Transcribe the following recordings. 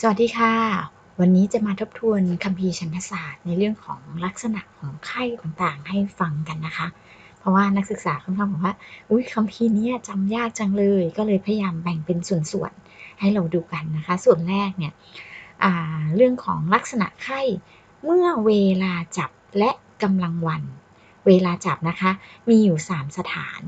สวัสดีค่ะ วันนี้จะมาทบทวนคัมภีร์ชันทศาสตร์ในเรื่องของลักษณะของไข้ต่างๆ ให้ฟังกันนะคะ เพราะว่านักศึกษาค่อนข้างบอกว่าอุ้ยคัมภีร์นี้จำยากจังเลย ก็เลยพยายามแบ่งเป็นส่วนๆให้เราดูกันนะคะ ส่วนแรกเนี่ยเรื่องของลักษณะไข้เมื่อเวลาจับและกำลังวัน เวลาจับนะคะ มีอยู่ 3 สถาน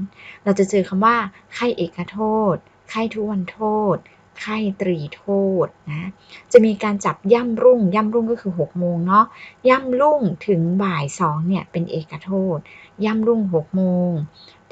เราจะเจอคำว่าไข้เอกโทษ ไข้ทุวันโทษ ไข้ตรีโทษนะ จะมีการจับย่ำรุ่ง ย่ำรุ่งก็คือ6โมงเนาะ ย่ำรุ่งถึงบ่าย2เนี่ยเป็นเอกโทษ ย่ำรุ่ง6โมง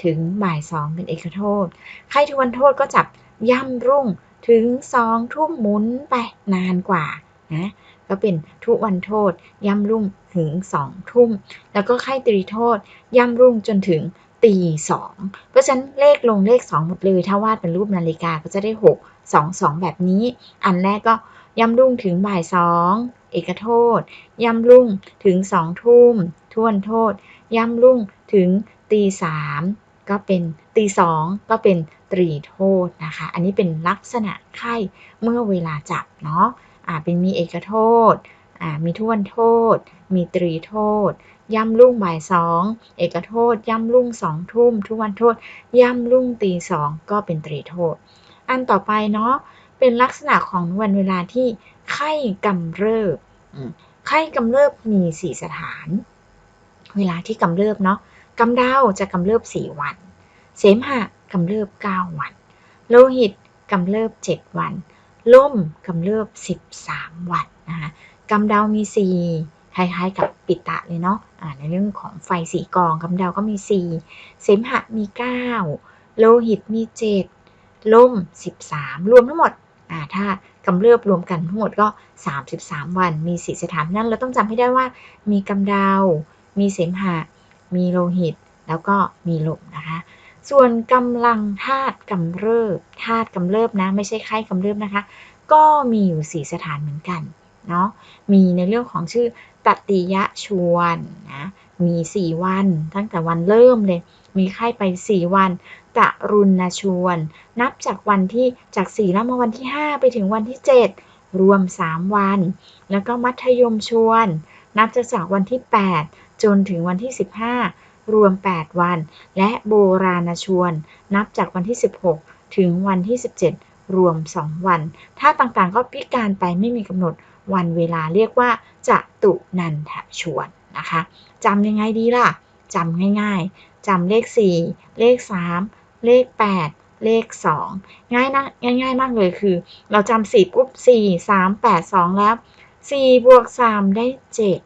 ถึงบ่าย2เป็นเอกโทษ ไข้ทุวันโทษก็จับย่ำรุ่งถึง2ทุ่มหมุนไปนานกว่านะก็เป็นทุวันโทษ ย่ำรุ่งถึง2ทุ่ม แล้วก็ไข้ตรีโทษ ย่ำรุ่งจนถึงตีสองเพราะฉะนั้นเลขลงเลข 2 หมดเลย ถ้าวาดเป็นรูปนาฬิกาก็จะได้ 6 2 2 แบบนี้ อันแรกก็ย่ำรุ่งถึงบ่ายสองเอกโทษ ย่ำรุ่งถึงสองทุ่มทวนโทษ ย่ำรุ่งถึงตีสามก็เป็นตีสองก็เป็นตรีโทษนะคะ อันนี้เป็นลักษณะไข้เมื่อเวลาจับเนาะอ่าเป็นมีเอกโทษอ่ามีทวนโทษ มีตรีโทษ ย่ำรุ่งบ่ายสองเอกโทษ ย่ำรุ่งสองทุ่มทุกวันโทษ ย่ำรุ่งตีสองก็เป็นตรีโทษ อันต่อไปเนาะเป็นลักษณะของวันเวลาที่ไข้กำเริบไข้กำเริบมีสี่สถาน เวลาที่กำเริบเนาะกำเดาจะกำเริบสี่วัน เสมหะกำเริบเก้าวัน โลหิตกำเริบเจ็ดวันล่มกำเริบสิบสามวันนะคะกำเดามีสี่คล้ายๆกับปิตะเลยเนาะะในเรื่องของไฟสีกองกำเดาก็มีสี่เสมหะมีเก้าโลหิตมีเจ็ด ล่ม 13 รวมทั้งหมดอ่าถ้ากำเริบรวมกันทั้งหมดก็ 33 วัน มีสีสถานนั่นเราต้องจำให้ได้ว่า มีกำดาวมีเสมหะ มีโลหิต แล้วก็มีลมนะคะ ส่วนกำลังธาตุกำเริบธาตุกำเริบนะ ไม่ใช่ไข้กำเริบนะคะ ก็มีอยู่4สถานเหมือนกันเนาะ มีในเรื่องของชื่อตติยะชวนนะ มี 4 วัน ตั้งแต่วันเริ่มเลย มีไข้ไป 4 วัน ตะรุณชวน นับจากวันที่จาก4แล้วมาวันที่ 5 ไปถึงวันที่ 7 รวม 3 วัน แล้วก็มัธยมชวน นับจากจากวันที่ 8 จนถึงวันที่ 15 รวม 8 วัน และโบราณชวน นับจากวันที่ 16 ถึงวันที่ 17 รวม 2 วัน ถ้าต่างๆก็พิการไปไม่มีกำหนดวันเวลาเรียกว่าจะตุนันทชวนนะคะจำยังไงดีล่ะจำง่ายๆจำเลข 4 เลข 3 เลข 8 เลข 2 ง่ายนะง่ายง่ายมากเลยคือ เราจำสี่ปุ๊บสี่สามแล้วสี่บวกสามได้เจ็ด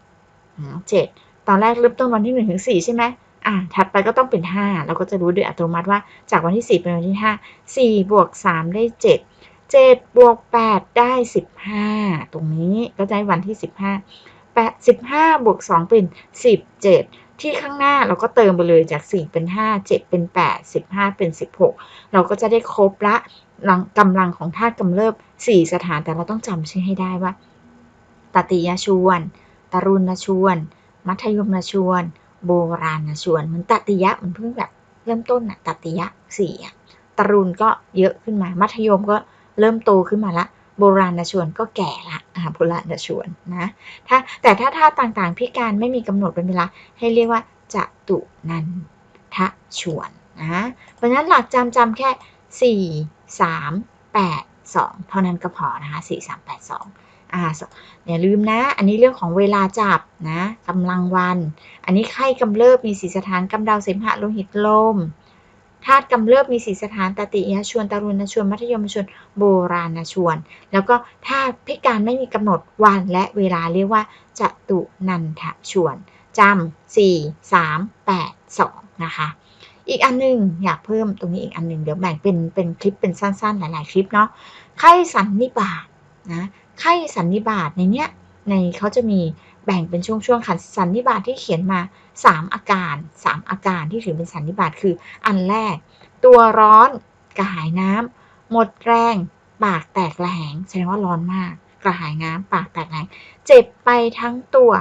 เจ็ดตอนแรกเริ่มต้นวันที่หนึ่งถึงสี่ใช่ไหมอ่าถัดไปก็ต้องเป็นห้าเราก็จะรู้โดยอัตโนมัติว่าจากวันที่สี่เป็นวันที่ห้าสี่บวกสามได้เจ็ดเจ็ดบวกแปดได้สิบห้าตรงนี้ก็ได้วันที่สิบห้าแปดสิบวกสองเป็นสิบเจ็ด ที่ข้างหน้าเราก็เติมไปเลยจาก 4 เป็น 5 7 เป็น 8 15 เป็น 16 เราก็จะได้ครบละกำลังของธาตุกำเริบ 4 สถานแต่เราต้องจำชื่อให้ได้ว่าตติยชวน ตรุณชวน มัธยมชวน โบราณชวน เหมือนตติยะมันเพิ่งแบบเริ่มต้นอะตติยะสี่อะตรุณก็เยอะขึ้นมา มัธยมก็เริ่มโตขึ้นมาละ โบราณชวนก็แก่ละอาโบราณชวนนะถ้าแต่ถ้าท่าต่างๆ พิการไม่มีกำหนดเป็นเวลาให้เรียกว่าจะตุนันทะชวนนะเพราะฉะนั้นหลักจำจำแค่ 4 3 8 2 เท่านั้นก็พอนะคะ4 3 8 2อ่าอย่าลืมนะ อันนี้เรื่องของเวลาจับนะกำลังวัน อันนี้ไข้กำเริบมีสีสถานกำเดาเสมหะโลหิตลม ธาตุกำเริบมีสีสถานตติยชวนตรุณชวน มัธยมชวน โบราณชวน แล้วก็ธาตุพิการไม่มีกำหนดวันและเวลาเรียกว่าจตุนันทชวนจำสี่สามแปดสองนะคะ อีกอันนึง อยากเพิ่มตรงนี้อีกอันหนึ่งเดี๋ยวแบ่งเป็นเป็นคลิปเป็นสั้นๆ หลาย ๆ คลิปเนาะไข้สันนิบาตนะไข้สันนิบาตในเนี้ยในเขาจะมี แบ่งเป็นช่วงๆค่ะสันนิบาตที่เขียนมา 3 อาการ 3 อาการที่ถือเป็นสันนิบาตคืออันแรก ตัวร้อนกระหายน้ำหมดแรงปากแตกแหงแสดงว่าร้อนมาก กระหายน้ำปากแตกแหงเจ็บไปทั้งตัว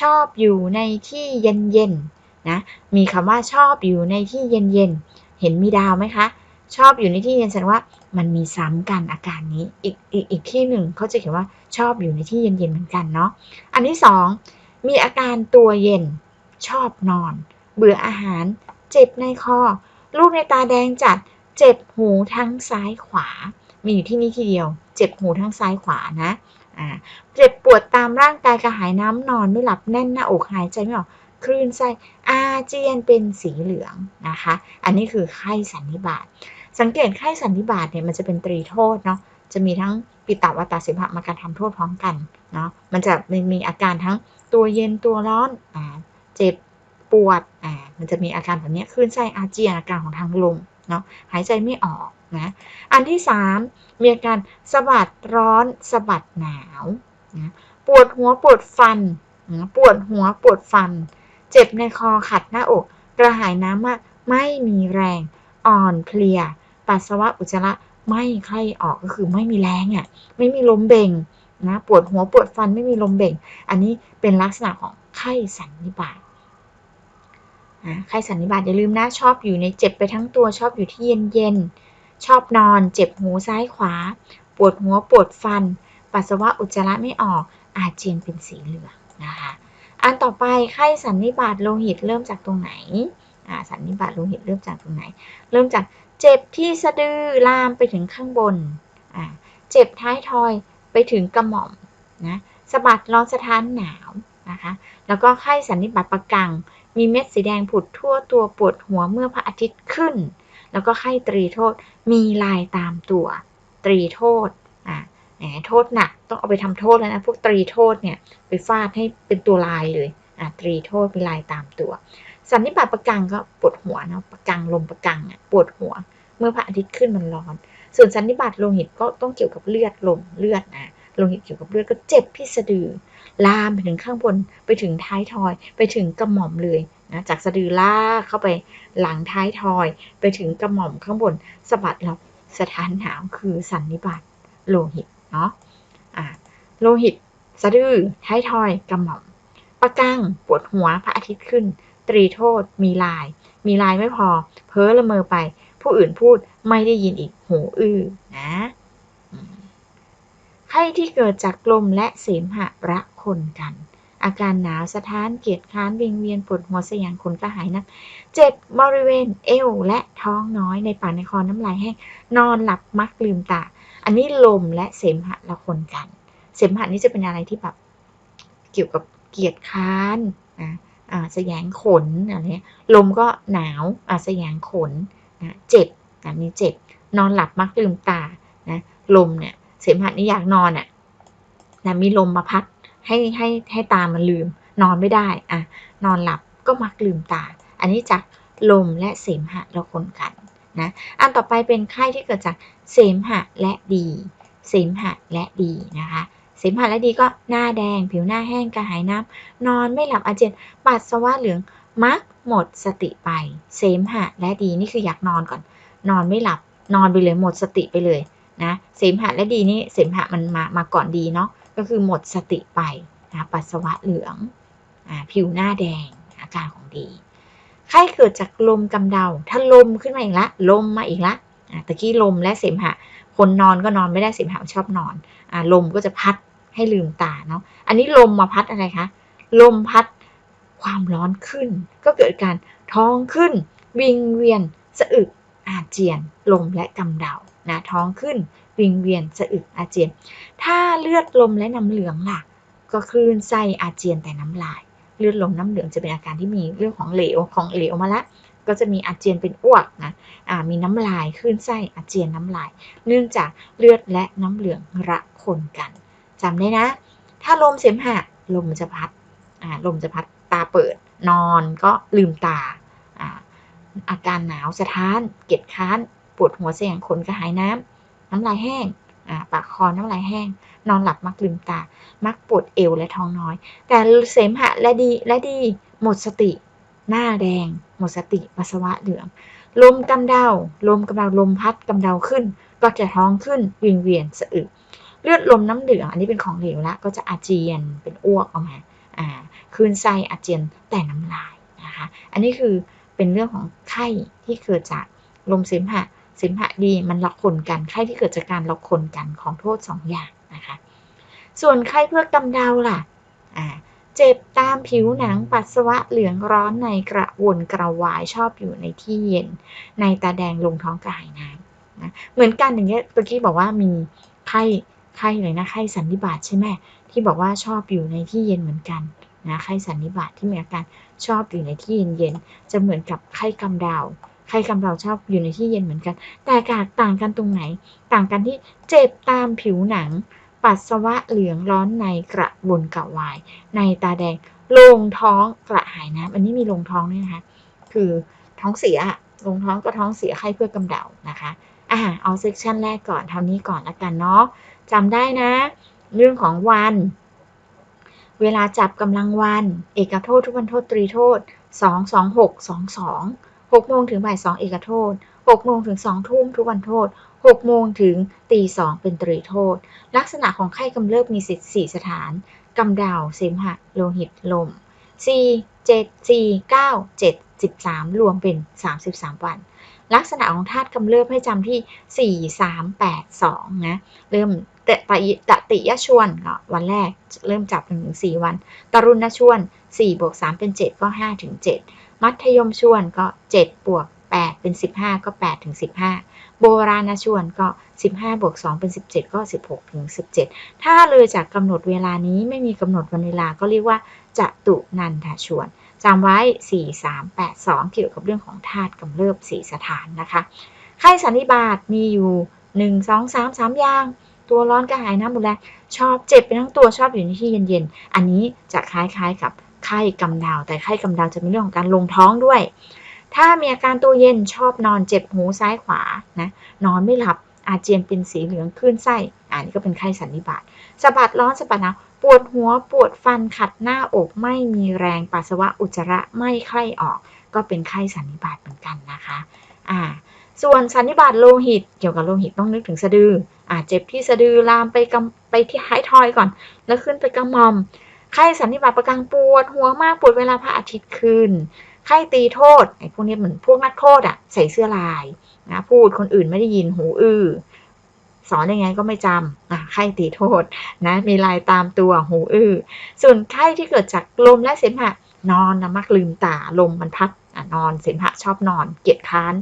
ชอบอยู่ในที่เย็นๆนะมีคำว่าชอบอยู่ในที่เย็นๆเห็นมีดาวไหมคะ ชอบอยู่ในที่เย็นแสดงว่า มันมีซ้ำกันอาการนี้ อีกอีกอีกที่หนึ่งเขาจะเขียนว่าชอบอยู่ในที่เย็นๆเหมือนกันเนาะ อันที่สองมีอาการตัวเย็น ชอบนอน เบื่ออาหาร เจ็บในคอ ลูกในตาแดงจัด เจ็บหูทั้งซ้ายขวา มีอยู่ที่นี่ทีเดียว เจ็บหูทั้งซ้ายขวานะเจ็บปวดตามร่างกายกระหายน้ำนอนไม่หลับแน่นหน้าอกหายใจไม่ออกคลื่นไส้อาเจียนเป็นสีเหลืองนะคะ อันนี้คือไข้สันนิบาต สังเกตไข้สันนิบาตเนี่ยมันจะเป็นตรีโทษเนาะจะมีทั้งปิตาวัตาสิภะมาการทำโทษพร้อมกันเนาะมันจะมีอาการทั้งตัวเย็นตัวร้อนอ่าเจ็บปวดอ่ามันจะมีอาการแบบนี้คลื่นไส้อาเจียนอาการของทางลมเนาะหายใจไม่ออกนะอันที่ 3 มีอาการสะบัดร้อนสะบัดหนาวนะปวดหัวปวดฟันนะปวดหัวปวดฟัน เจ็บในคอขัดหน้าอก กระหายน้ำมากไม่มีแรงอ่อนเพลีย ปัสสาวะอุจจาระไม่ใคร่ออกก็คือไม่มีแรงอะ่ะไม่มีลมเบ่งนะปวดหัวปวดฟันไม่มีลมเบ่ง อันนี้เป็นลักษณะของไข้สันนิบาตไข้สันนิบาตอย่าลืมนะชอบอยู่ในเจ็บไปทั้งตัวชอบอยู่ที่เย็นเย็นชอบนอนเจ็บหูซ้ายขวา ปวดหัวปวดฟัน ปัสสาวะอุจจาระไม่ออกอาเจียนเป็นสีเหลืองนะคะอันต่อไปไข้สันนิบาตโลหิตเริ่มจากตรงไหนสันนิบาตโลหิตเริ่มจากตรงไหน เริ่มจาก เจ็บที่สะดือลามไปถึงข้างบน เจ็บท้ายทอยไปถึงกระหม่อมนะสะบัดร้อนสะท้านหนาวนะคะ แล้วก็ไข้สันนิบาตประกัง มีเม็ดสีแดงผุดทั่วตัวปวดหัวเมื่อพระอาทิตย์ขึ้น แล้วก็ไข้ตรีโทษมีลายตามตัว ตรีโทษอ่าโทษหนักต้องเอาไปทำโทษแล้วนะพวกตรีโทษเนี่ยไปฟาดให้เป็นตัวลายเลยอ่าตรีโทษมีลายตามตัว สันนิบาตประกังก็ปวดหัวนะประกังลมประกังอะปวดหัว เมื่อพระอาทิตย์ขึ้นมันร้อน ส่วนสันนิบาตโลหิตก็ต้องเกี่ยวกับเลือดลมเลือดนะโลหิตเกี่ยวกับเลือดก็เจ็บที่สะดือ ลามไปถึงข้างบนไปถึงท้ายทอย ไปถึงกระหม่อมเลยนะจากสะดือลากเข้าไปหลังท้ายทอย ไปถึงกระหม่อมข้างบนสะบัดเราสถานหนาวคือสันนิบาตโลหิตเนาะอ่าโลหิต สะดือท้ายทอยกระหม่อมประกังปวดหัวพระอาทิตย์ขึ้น ตรีโทษ มีลาย มีลายไม่พอ เพ้อละเมอไป ผู้อื่นพูดไม่ได้ยินอีกหูอื้อนะไข้ที่เกิดจากลมและเสมหะระคนกัน อาการหนาวสะท้านเกียดค้านวิงเวียนปวดหัวเสียงขนกระหายนักเจ็บบริเวณเอวและท้องน้อยในปากในคอน้ำลายแห้งนอนหลับมักลืมตา อันนี้ลมและเสมหะระคนกัน เสมหะนี่จะเป็นอะไรที่แบบเกี่ยวกับเกียดค้านนะ อ่าสยงขนอะไรเงี้ยลมก็หนาวอ่าสยงขนนะเจ็บนะมีเจ็บ นอนหลับมักลืมตานะลมเนี่ยเสมหะนี่อยากนอนอะนะมีลมมาพัดให้ให้ให้ตามันลืม นอนไม่ได้อะนอนหลับก็มักลืมตา อันนี้จากลมและเสมหะเราคนกันนะอันต่อไปเป็นไข้ที่เกิดจากเสมหะและดี เสมหะและดีนะคะ เสมหะและดีก็หน้าแดง ผิวหน้าแห้งกระหายน้ำนอนไม่หลับอาเจียนปัสสาวะเหลืองมักหมดสติไป เสมหะและดีนี่คืออยากนอนก่อน นอนไม่หลับนอนไปเลยหมดสติไปเลยนะเสมหะและดีนี่เสมหะมันมามาก่อนดีเนาะก็คือหมดสติไปนะปัสสาวะเหลืองอผิวหน้าแดงอาการของดีไข้เกิดจากลมกำเดา ถ้าลมขึ้นมาอีกละ ลมมาอีกละตะกี้ลมและเสมหะ คนนอนก็นอนไม่ได้เสมหะชอบนอนอลมก็จะพัด ให้ลืมตาเนาะอันนี้ลมมาพัดอะไรคะลมพัดความร้อนขึ้น ก็เกิดการท้องขึ้น วิงเวียนสะอึกอาเจียน ลมและกำเดานะท้องขึ้น วิงเวียนสะอึกอาเจียน ถ้าเลือดลมและน้ำเหลืองล่ะ ก็คลื่นไส้อาเจียนแต่น้ำลาย เลือดลมน้ำเหลืองจะเป็นอาการที่มีเรื่องของเหลวของเหลวมาละก็จะมีอาเจียนเป็นอ้วกนะมีน้ำลายคลื่นไส้อาเจียนน้ำลาย เนื่องจากเลือดและน้ำเหลืองระคนกัน จำได้นะ ถ้าลมเสมหะลมจะพัดลมจะพัดตาเปิด นอนก็ลืมตา อาการหนาวสะท้าน เกียดค้าน ปวดหัวเสียงขนกระหายน้ำ น้ำลายแห้ง ปากคอน้ำลายแห้ง นอนหลับมักลืมตา มักปวดเอวและท้องน้อย แต่เสมหะและดีและดี หมดสติ หน้าแดง หมดสติปัสสาวะเหลือง ลมกำเดา ลมกำเดาลมพัดกำเดาขึ้น ก็จะท้องขึ้นวิงเวียนสะอึก เลือดลมน้ำเหลืองอันนี้เป็นของเหลวละก็จะอาเจียนเป็นอ้วกออกมาอ่าคืนไส้อาเจียนแต่น้ำลายนะคะอันนี้คือเป็นเรื่องของไข้ที่เกิดจากลมเสมหะเสมหะดีมันล็อกคนกันไข้ที่เกิดจากการล็อกคนกันของโทษสองอย่างนะคะส่วนไข้เพื่อกำเดาล่ะอ่าเจ็บตามผิวหนังปัสสาวะเหลืองร้อนในกระวนกระวายชอบอยู่ในที่เย็น ในตาแดงลงท้องกระหายน้ำนะเหมือนกันอย่างเงี้ยเมื่อกี้บอกว่ามีไข้ ไข้เลยนะไข้สันนิบาตใช่ไหมที่บอกว่าชอบอยู่ในที่เย็นเหมือนกันนะไข้สันนิบาตที่มีอาการชอบอยู่ในที่เย็นๆจะเหมือนกับไข้กำดาวไข้กำดาวชอบอยู่ในที่เย็นเหมือนกัน แต่กาต่างกันตรงไหน ต่างกันที่เจ็บตามผิวหนัง ปัสสาวะเหลืองร้อนในกระวนกระวาย ในตาแดงลงท้องกระหายน้ำอันนี้มีลงท้องด้วยนะคะคือท้องเสียลงท้องก็ท้องเสียไข้เพื่อกำเดานะคะอ่าเอาเซกชันแรกก่อนเท่านี้ก่อนละกันเนาะ จำได้นะ เรื่องของวัน เวลาจับกำลังวัน เอกโทษทุกวันโทษตรีโทษ 2 2 6 2 2 6โมงถึงบ่าย2เอกโทษ6โมงถึง2ทุ่มทุกวันโทษ6โมงถึงตี2เป็นตรีโทษ ลักษณะของไข้กำเริบมีสิทธิ์4สถานกำเดาเสมหะโลหิตลม 4 7 4 9 7 13 รวมเป็น 33 วัน ลักษณะของธาตุกำเริบให้จำที่ 4 3 8 2 นะ เริ่ม ตตอิตติยชวนก็วันแรกเริ่มจับ1ถึง4วัน ตรุณชวน4บวก3เป็น7ก็5ถึง7มัธยมชวนก็7บวก8เป็น15ก็8ถึง15โบราณชวนก็15บวก2เป็น17ก็16ถึง17ถ้าเลยจากกำหนดเวลานี้ไม่มีกำหนดวันเวลาก็เรียกว่าจตุนันทชวนจำไว้ 4 3 8 2 เกี่ยวกับเรื่องของธาตุกำเริบ4สถานนะคะ ไข้สันนิบาตมีอยู่ 1 2 3 3 อย่าง ตัวร้อนกระหายน้ำหมดแล้วชอบเจ็บไปทั้งตัวชอบอยู่ในที่เย็นๆ อันนี้จะคล้ายๆกับไข้กำดาว แต่ไข้กำดาวจะมีเรื่องของการลงท้องด้วย ถ้ามีอาการตัวเย็นชอบนอนเจ็บหูซ้ายขวานะนอนไม่หลับอาเจียนเป็นสีเหลืองคลื่นไส้อันนี้ก็เป็นไข้สันนิบาตสะบัดร้อนสะบัดหนาวปวดหัวปวดฟันขัดหน้าอกไม่มีแรงปัสสาวะอุจจาระไม่ไข้ออก ก็เป็นไข้สันนิบาตเหมือนกันนะคะ อ่า ส่วนสันนิบาตโลหิต เกี่ยวกับโลหิตต้องนึกถึงสะดืออ่าเจ็บที่สะดือลามไปกำไปที่ท้ายทอยก่อน แล้วขึ้นไปกระหม่อมไข้สันนิบาตประกังปวดหัวมากปวดเวลาพระอาทิตย์ขึ้นไข้ตีโทษไอ้พวกนี้เหมือนพวกนักโทษอะใส่เสื้อลายนะพูดคนอื่นไม่ได้ยินหูอื้อสอนยังไงก็ไม่จำอะไข้ตีโทษนะมีลายตามตัวหูอื้อส่วนไข้ที่เกิดจากลมและเสมหะนอนนะมักลืมตาลมมันพัด นอนเสมหะชอบนอน เกียจค้าน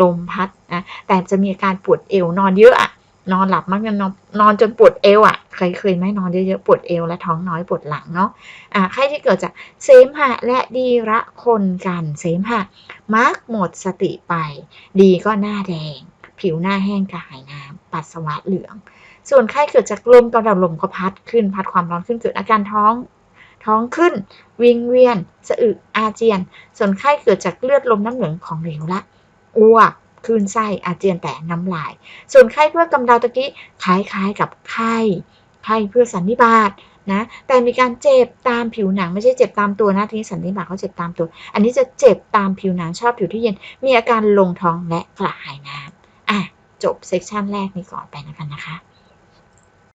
ลมพัดนะแต่จะมีอาการปวดเอวนอนเยอะอะนอนหลับมักจะนอนนอนจนปวดเอวอะเคยเคยไหมนอนเยอะๆปวดเอวและท้องน้อยปวดหลังเนาะอ่าไข้ที่เกิดจากเสมหะและดีระคนกันเสมหะมักหมดสติไป ดีก็หน้าแดง ผิวหน้าแห้งกระหายน้ำปัสสาวะเหลือง ส่วนไข้เกิดจากลมตอนดับลมก็พัดขึ้นพัดความร้อนขึ้นเกิดอาการท้อง ท้องขึ้น วิงเวียนสะอึกอาเจียน ส่วนไข้เกิดจากเลือดลมน้ำเหลืองของเหลวละอ้วกคลื่นไส้อาเจียนแต่น้ำลาย ส่วนไข้เพื่อกำเดาตะกี้คล้ายๆกับไข้ไข้เพื่อสันนิบาตนะแต่มีการเจ็บตามผิวหนังไม่ใช่เจ็บตามตัวนะทีนี้สันนิบาตเขาเจ็บตามตัว อันนี้จะเจ็บตามผิวหนังชอบผิวที่เย็น มีอาการลงท้องและกระหายน้ำอะจบเซกชันแรกนี้ก่อนไปนะคะนะคะ